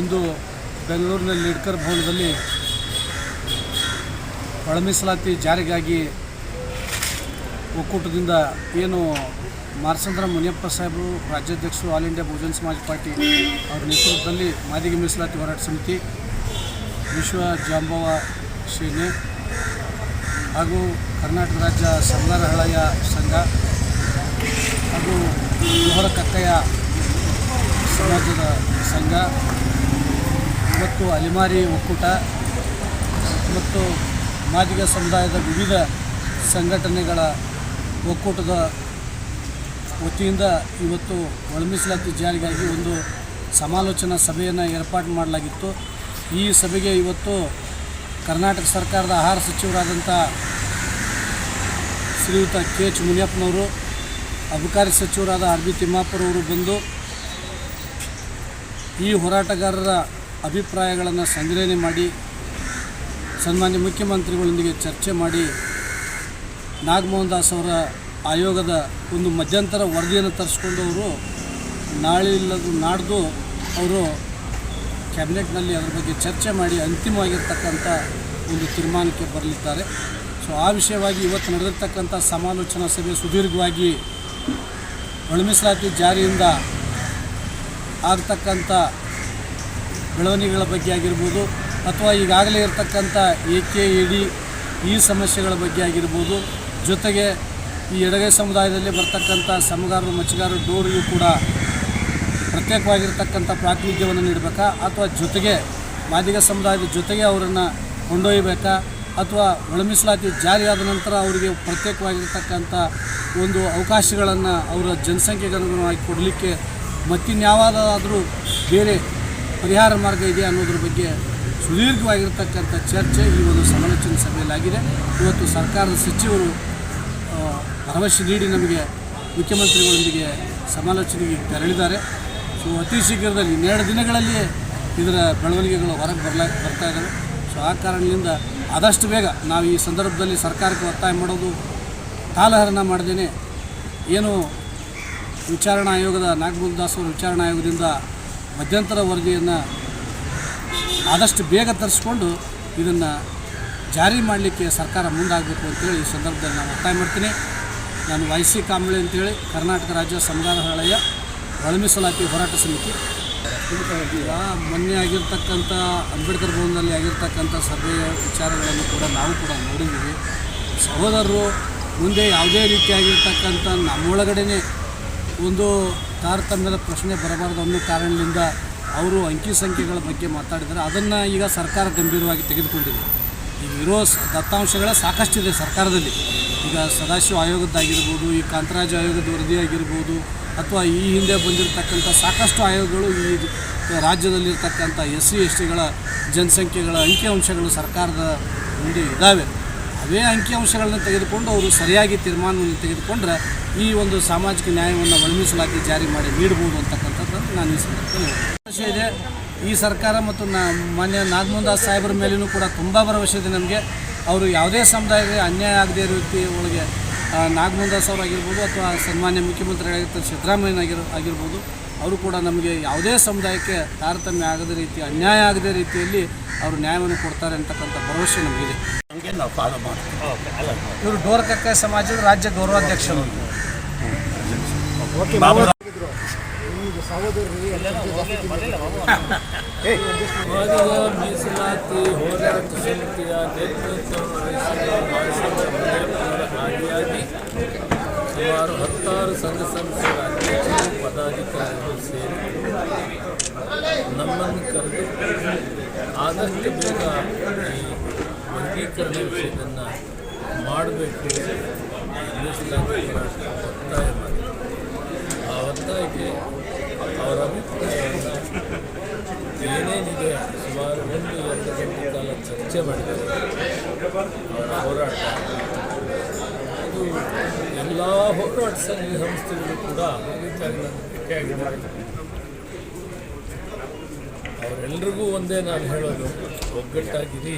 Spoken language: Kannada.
ಇಂದು ಬೆಂಗಳೂರಿನ ಲಿಡ್ಕರ್ ಭವನದಲ್ಲಿ ಒಳ ಮೀಸಲಾತಿ ಜಾರಿಗಾಗಿ ಒಕ್ಕೂಟದಿಂದ ಏನು ಮಾರ್ಸಂದ್ರ ಮುನಿಯಪ್ಪ ಸಾಹೇಬರು, ರಾಜ್ಯಾಧ್ಯಕ್ಷರು, all India Bahujan Samaj party ಅವರ ನೇತೃತ್ವದಲ್ಲಿ ಮಾದಿಗೆ ಮೀಸಲಾತಿ ಹೋರಾಟ ಸಮಿತಿ, ವಿಶ್ವ ಜಾಂಬವ ಸೇನೆ ಹಾಗೂ ಕರ್ನಾಟಕ ರಾಜ್ಯ ಸಂಗಾರ ಹಳೆಯ ಸಂಘ ಹಾಗೂ ಮೊಹರ ಕಕ್ಕಯ್ಯ ಸಮಾಜದ ಸಂಘ ಮತ್ತು ಅಲಿಮಾರಿ ಒಕ್ಕೂಟ ಮತ್ತು ಮಾದಿಗ ಸಮುದಾಯದ ವಿವಿಧ ಸಂಘಟನೆಗಳ ಒಕ್ಕೂಟದ ವತಿಯಿಂದ ಇವತ್ತು ಒಳಮೀಸಲಾತಿ ಜಾರಿಗಾಗಿ ಒಂದು ಸಮಾಲೋಚನಾ ಸಭೆಯನ್ನು ಏರ್ಪಾಡು ಮಾಡಲಾಗಿತ್ತು. ಈ ಸಭೆಗೆ ಇವತ್ತು ಕರ್ನಾಟಕ ಸರ್ಕಾರದ ಆಹಾರ ಸಚಿವರಾದಂಥ ಶ್ರೀಯುತ ಕೆ ಎಚ್ ಮುನಿಯಪ್ಪನವರು, ಅಬಕಾರಿ ಸಚಿವರಾದ ಆರ್ ಬಿ ತಿಮ್ಮಾಪುರವರು ಬಂದು ಈ ಹೋರಾಟಗಾರರ ಅಭಿಪ್ರಾಯಗಳನ್ನು ಸಂಗ್ರಹಣೆ ಮಾಡಿ ಸನ್ಮಾನ್ಯ ಮುಖ್ಯಮಂತ್ರಿಗಳೊಂದಿಗೆ ಚರ್ಚೆ ಮಾಡಿ ನಾಗಮೋಹನ್ ದಾಸ್ ಅವರ ಆಯೋಗದ ಒಂದು ಮಧ್ಯಂತರ ವರದಿಯನ್ನು ತರಿಸ್ಕೊಂಡು ಅವರು ನಾಳೆ ಇಲ್ಲದು ನಾಡ್ದು ಅವರು ಕ್ಯಾಬಿನೆಟ್ನಲ್ಲಿ ಅದರ ಬಗ್ಗೆ ಚರ್ಚೆ ಮಾಡಿ ಅಂತಿಮವಾಗಿರ್ತಕ್ಕಂಥ ಒಂದು ತೀರ್ಮಾನಕ್ಕೆ ಬರಲಿದ್ದಾರೆ. ಸೊ, ಆ ವಿಷಯವಾಗಿ ಇವತ್ತು ನಡೆದಿರ್ತಕ್ಕಂಥ ಸಮಾಲೋಚನಾ ಸಭೆ ಸುದೀರ್ಘವಾಗಿ ಒಳಮೀಸಲಾತಿ ಜಾರಿಯಿಂದ ಆಗ್ತಕ್ಕಂಥ ಬೆಳವಣಿಗೆಗಳ ಬಗ್ಗೆ ಆಗಿರ್ಬೋದು ಅಥವಾ ಈಗಾಗಲೇ ಇರತಕ್ಕಂಥ ಎ ಕೆ ಎ ಡಿ ಈ ಸಮಸ್ಯೆಗಳ ಬಗ್ಗೆ ಆಗಿರ್ಬೋದು, ಜೊತೆಗೆ ಈ ಎಡಗೈ ಸಮುದಾಯದಲ್ಲಿ ಬರ್ತಕ್ಕಂಥ ಸಮಗಾರರು, ಮಚ್ಚಗಾರರು ಡೋರಿಗೂ ಕೂಡ ಪ್ರತ್ಯೇಕವಾಗಿರ್ತಕ್ಕಂಥ ಪ್ರಾತಿನಿಧ್ಯವನ್ನು ನೀಡಬೇಕಾ? ಅಥವಾ ಜೊತೆಗೆ ಮಾದಿಗ ಸಮುದಾಯದ ಜೊತೆಗೆ ಅವರನ್ನು ಕೊಂಡೊಯ್ಯಬೇಕಾ? ಅಥವಾ ಒಳಮಿಸಲಾತಿ ಜಾರಿಯಾದ ನಂತರ ಅವರಿಗೆ ಪ್ರತ್ಯೇಕವಾಗಿರ್ತಕ್ಕಂಥ ಒಂದು ಅವಕಾಶಗಳನ್ನು ಅವರ ಜನಸಂಖ್ಯೆಗೆ ಅನುಗುಣವಾಗಿ ಕೊಡಲಿಕ್ಕೆ ಮತ್ತಿನ್ಯಾವಾದರೂ ಬೇರೆ ಪರಿಹಾರ ಮಾರ್ಗ ಇದೆ ಅನ್ನೋದ್ರ ಬಗ್ಗೆ ಸುದೀರ್ಘವಾಗಿರ್ತಕ್ಕಂಥ ಚರ್ಚೆ ಈ ಒಂದು ಸಮಾಲೋಚನೆ ಸಭೆಯಲ್ಲಾಗಿದೆ. ಇವತ್ತು ಸರ್ಕಾರದ ಸಚಿವರು ಭರವಸೆ ನೀಡಿ ನಮಗೆ ಮುಖ್ಯಮಂತ್ರಿಗಳೊಂದಿಗೆ ಸಮಾಲೋಚನೆಗೆ ತೆರಳಿದ್ದಾರೆ. ಸೊ, ಅತಿ ಶೀಘ್ರದಲ್ಲಿ ಇನ್ನೆರಡು ದಿನಗಳಲ್ಲಿ ಇದರ ಬೆಳವಣಿಗೆಗಳು ಹೊರಗೆ ಬರಲಾ, ಬರ್ತಾ ಇದ್ದಾವೆ. ಸೊ, ಆ ಕಾರಣದಿಂದ ಆದಷ್ಟು ಬೇಗ ನಾವು ಈ ಸಂದರ್ಭದಲ್ಲಿ ಸರ್ಕಾರಕ್ಕೆ ಒತ್ತಾಯ ಮಾಡೋದು, ಕಾಲಹರಣ ಮಾಡದೇನೆ. ಏನು ವಿಚಾರಣಾ ಆಯೋಗದ ನಾಗಮೋಹನ್ ದಾಸ್ ಅವರ ವಿಚಾರಣಾ ಆಯೋಗದಿಂದ ಮಧ್ಯಂತರ ವರದಿಯನ್ನು ಆದಷ್ಟು ಬೇಗ ತರಿಸ್ಕೊಂಡು ಇದನ್ನು ಜಾರಿ ಮಾಡಲಿಕ್ಕೆ ಸರ್ಕಾರ ಮುಂದಾಗಬೇಕು ಅಂತೇಳಿ ಈ ಸಂದರ್ಭದಲ್ಲಿ ನಾನು ಒತ್ತಾಯ ಮಾಡ್ತೀನಿ. ನಾನು ವೈ ಸಿ ಕಾಂಬಳೆ ಅಂತೇಳಿ ಕರ್ನಾಟಕ ರಾಜ್ಯ ಸಂಗ್ರಹಾಲಯ ಒಳಮೀಸಲಾತಿ ಒಳ ಹೋರಾಟ ಸಮಿತಿ. ಮೊನ್ನೆ ಆಗಿರ್ತಕ್ಕಂಥ ಅಂಬೇಡ್ಕರ್ ಭವನದಲ್ಲಿ ಆಗಿರ್ತಕ್ಕಂಥ ಸಭೆಯ ವಿಚಾರಗಳನ್ನು ಕೂಡ ನಾವು ಕೂಡ ನೋಡಿದ್ದೀವಿ. ಸಹೋದರರು ಮುಂದೆ ಯಾವುದೇ ರೀತಿಯಾಗಿರ್ತಕ್ಕಂಥ ನಮ್ಮೊಳಗಡೆ ಒಂದು ತಾರತಮ್ಯದ ಪ್ರಶ್ನೆ ಬರಬಾರ್ದು ಅನ್ನೋ ಕಾರಣದಿಂದ ಅವರು ಅಂಕಿ ಸಂಖ್ಯೆಗಳ ಬಗ್ಗೆ ಮಾತಾಡಿದರೆ ಅದನ್ನು ಈಗ ಸರ್ಕಾರ ಗಂಭೀರವಾಗಿ ತೆಗೆದುಕೊಂಡಿದೆ. ಈಗ ಇರೋ ದತ್ತಾಂಶಗಳ ಸಾಕಷ್ಟಿದೆ ಸರ್ಕಾರದಲ್ಲಿ. ಈಗ ಸದಾಶಿವ ಆಯೋಗದ್ದಾಗಿರ್ಬೋದು, ಈ ಕಾಂತರಾಜ ಆಯೋಗದ ವರದಿ ಆಗಿರ್ಬೋದು ಅಥವಾ ಈ ಹಿಂದೆ ಬಂದಿರತಕ್ಕಂಥ ಸಾಕಷ್ಟು ಆಯೋಗಗಳು ಈ ರಾಜ್ಯದಲ್ಲಿರ್ತಕ್ಕಂಥ ಎಸ್ ಸಿ ಎಸ್ ಟಿಗಳ ಜನಸಂಖ್ಯೆಗಳ ಅಂಕಿಅಂಶಗಳು ಸರ್ಕಾರದ ಮುಂದೆ ಇದ್ದಾವೆ ಅವೇ ಅಂಕಿಅಂಶಗಳನ್ನು ತೆಗೆದುಕೊಂಡು ಅವರು ಸರಿಯಾಗಿ ತೀರ್ಮಾನವನ್ನು ತೆಗೆದುಕೊಂಡ್ರೆ ಈ ಒಂದು ಸಾಮಾಜಿಕ ನ್ಯಾಯವನ್ನು ಒಳಗಿಸಲಾಗಿ ಜಾರಿ ಮಾಡಿ ನೀಡಬಹುದು ಅಂತಕ್ಕಂಥದ್ದನ್ನು ನಾನು ಈ ಸಂದರ್ಭದಲ್ಲಿ ಇದೆ. ಈ ಸರ್ಕಾರ ಮತ್ತು ಮಾನ್ಯ ನಾಗಮೋಹನ್ ದಾಸ್ ಸಾಹೇಬರ ಮೇಲೂ ಕೂಡ ತುಂಬ ಭರವಸೆ ಇದೆ ನಮಗೆ. ಅವರು ಯಾವುದೇ ಸಮುದಾಯದ ಅನ್ಯಾಯ ಆಗದೇ ಇರೋ ರೀತಿ ಒಳಗೆ ನಾಗಮೋಹನ್ ದಾಸ್ ಅವರಾಗಿರ್ಬೋದು ಅಥವಾ ಸನ್ಮಾನ್ಯ ಮುಖ್ಯಮಂತ್ರಿಗಳಾಗಿರ್ತಾರೆ ಸಿದ್ದರಾಮಯ್ಯನಾಗಿರೋ ಆಗಿರ್ಬೋದು ಅವರು ಕೂಡ ನಮಗೆ ಯಾವುದೇ ಸಮುದಾಯಕ್ಕೆ ತಾರತಮ್ಯ ಆಗದ ರೀತಿ ಅನ್ಯಾಯ ಆಗದ ರೀತಿಯಲ್ಲಿ ಅವರು ನ್ಯಾಯವನ್ನು ಕೊಡ್ತಾರೆ ಅಂತಕ್ಕಂಥ ಭರವಸೆ ನಮಗಿದೆ. ನಾವು ಫಾಲೋ ಮಾಡ್ತೀವಿ. ಇವರು ಡೋರ್ಕಕ್ಕ ಸಮಾಜದ ರಾಜ್ಯ ಗೌರವಾಧ್ಯಕ್ಷರು. ಮೀಸಲಾತಿ ಹೋರಾಟ ಸಮಿತಿಯ ನೇತೃತ್ವ ವಹಿಸಿದ ಸುಮಾರು ಹತ್ತಾರು ಸಂಘ ಸಂಸ್ಥೆಗಳ ಅಧ್ಯಕ್ಷರು, ಪದಾಧಿಕಾರಿಗಳು ಸೇರಿ ನಮ್ಮನ್ನು ಕರೆದು ಆದಷ್ಟು ಬೇಗ ಈ ವರ್ಗೀಕರಣ ವಿಷಯವನ್ನು ಮಾಡಬೇಕು ಒತ್ತಾಯ ಮಾಡಿ ಆ ಒತ್ತಾಯಕ್ಕೆ ಅವರ ಅಭಿಪ್ರಾಯವನ್ನು ಏನೇನಿದೆ, ಸುಮಾರು ಒಂದು, ಎರಡು ಗಂಟೆ ಕಾಲ ಚರ್ಚೆ ಮಾಡಿದ್ದಾರೆ ಅವರ ಹೋರಾಟ. ಅದು ಎಲ್ಲ ಹೋರಾಟ ಸಂಘ ಸಂಸ್ಥೆಗಳು ಕೂಡ ಅವರೆಲ್ರಿಗೂ ಒಂದೇ ನಾನು ಹೇಳೋದು ಒಗ್ಗಟ್ಟಾಗಿರಿ.